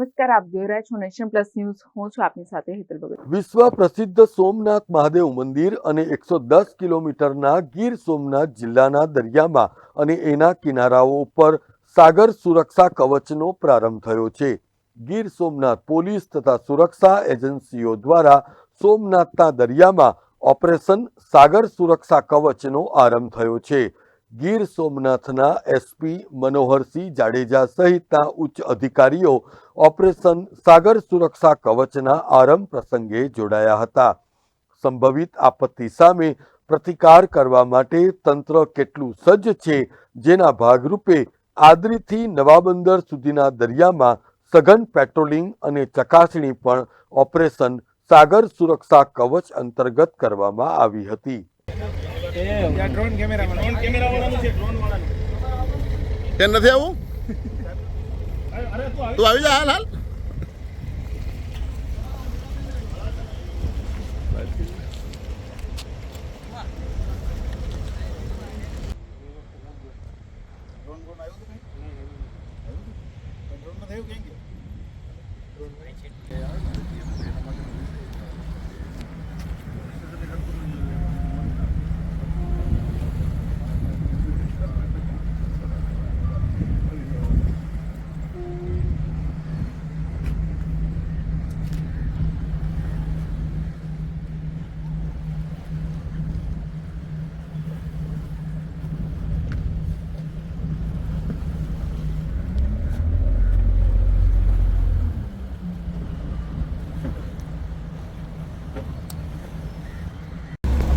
નમસ્કાર, આપ જોઈ રહ્યા છો નેશન પ્લસ ન્યૂઝ. હું છું આપની સાથે હેતલ ભગત. વિશ્વ પ્રસિદ્ધ સોમનાથ મહાદેવ મંદિર અને એકસો દસ કિલોમીટરના ગીર સોમનાથ જિલ્લાના દરિયામાં અને એના કિનારાઓ ઉપર સાગર સુરક્ષા કવચનો પ્રારંભ થયો છે. ગીર સોમનાથ પોલીસ તથા સુરક્ષા એજન્સીઓ દ્વારા સોમનાથના દરિયામાં ઓપરેશન સાગર સુરક્ષા કવચનો આરંભ થયો છે. ગીર સોમનાથના એસપી મનોહરસિંહ જાડેજા સહિતના ઉચ્ચ અધિકારીઓ ઓપરેશન સાગર સુરક્ષા કવચના આરંભ પ્રસંગે જોડાયા હતા. સંભવિત આપત્તિ સામે પ્રતિકાર કરવા માટે તંત્ર કેટલું સજ્જ છે જેના ભાગરૂપે આદરીથી નવાબંદર સુધીના દરિયામાં સઘન પેટ્રોલિંગ અને ચકાસણી પણ ઓપરેશન સાગર સુરક્ષા કવચ અંતર્ગત કરવામાં આવી હતી. નથી આવું? તું આવી જા હાલ હાલ.